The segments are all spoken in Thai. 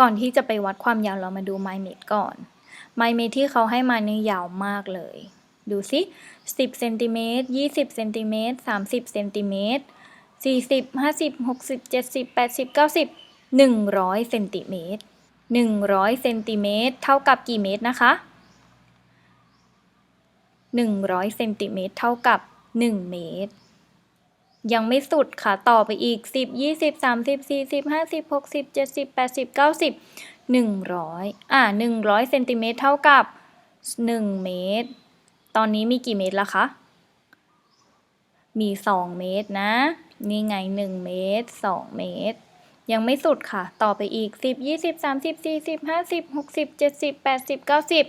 ก่อนที่จะไปวัดความยาวเรามาดูไมเมตรก่อน ไมเมตรที่เขาให้มาเนี่ยยาวมากเลย ดูสิ10เซนติเมตร20เซนติเมตร30เซนติเมตร40 50 60 70 80 90 100เซนติเมตร100เซนติเมตรเท่ากับกี่เมตรนะคะ100เซนติเมตรเท่ากับ 1 เมตร ยังไม่สุดค่ะ ต่อไปอีก 10 20 30 40 50 60 70 80 90 100 อ่า 100เซนติเมตรเท่ากับ 1 เมตร ตอนนี้มีกี่เมตรแล้วคะ มี 2 เมตรนะ นี่ไง 1 เมตร 2 เมตร ยังไม่สุดค่ะ ต่อไปอีก 10 20 30 40 50 60 70 80 90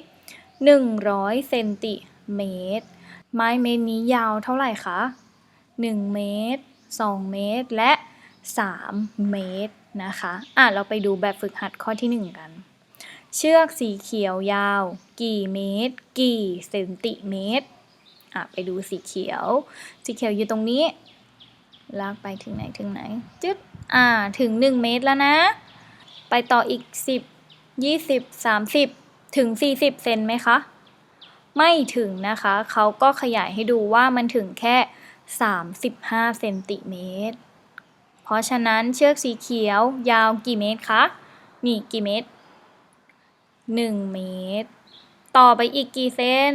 100เซนติเมตร ไม้เมตรนี้ยาวเท่าไหร่คะ 1 เมตร 2 เมตร และ 3 เมตรนะคะ อะ เราไปดูแบบฝึกหัดข้อที่ 1 กัน เชือกสีเขียวยาว กี่เมตร กี่เซนติเมตร อะ ไปดูสีเขียว สีเขียวอยู่ตรงนี้ ลากไปถึงไหนถึงไหน จึ๊ดอ่า ถึง 1 เมตรแล้วนะ ไปต่ออีก 10 20 30 ถึง 40 เซนไหมคะ ไม่ถึงนะคะ เขาก็ขยายให้ดูว่ามันถึงแค่ 35เซนติเมตร เพราะฉะนั้นเชือกสีเขียวยาวกี่เมตรคะ นี่กี่เมตร 1 เมตร ต่อไปอีกกี่เซน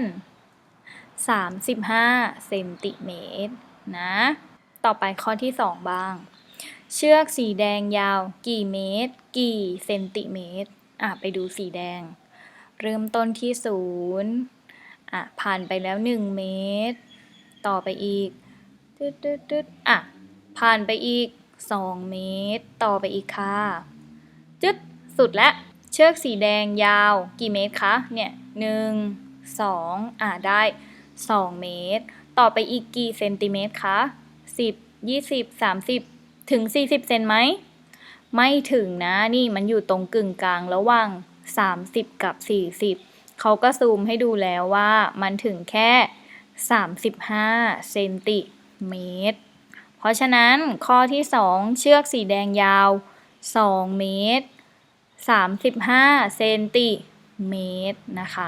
35เซนติเมตรนะ ต่อไปข้อที่ 2 บ้าง เชือกสีแดงยาวกี่เมตร กี่เซนติเมตร อะ ไปดูสีแดง เริ่มต้นที่ศูนย์อะ ผ่านไปแล้ว 1 เมตร ต่อไปอีก ตึ๊ดตึ๊ดตึ๊ดอะ ผ่านไปอีก 2 เมตร ต่อไปอีกค่ะ จึ๊ด สุดแล้วเชือกสีแดงยาวกี่เมตรคะ เนี่ยหนึ่งสองอะได้ 2 เมตร ต่อไปอีกกี่เซนติเมตรคะ10 20 30 ถึง 40 เซนไหม ไม่ถึงนะ นี่มันอยู่ตรงกึ่งกลางระหว่าง 30 กับ 40 เขาก็ซูมให้ดูแล้วว่ามันถึงแค่ 35 เซนติ เมตร เพราะฉะนั้นข้อที่ 2 เชือกสีแดงยาว 2 เมตร 35 เซนติเมตรนะคะ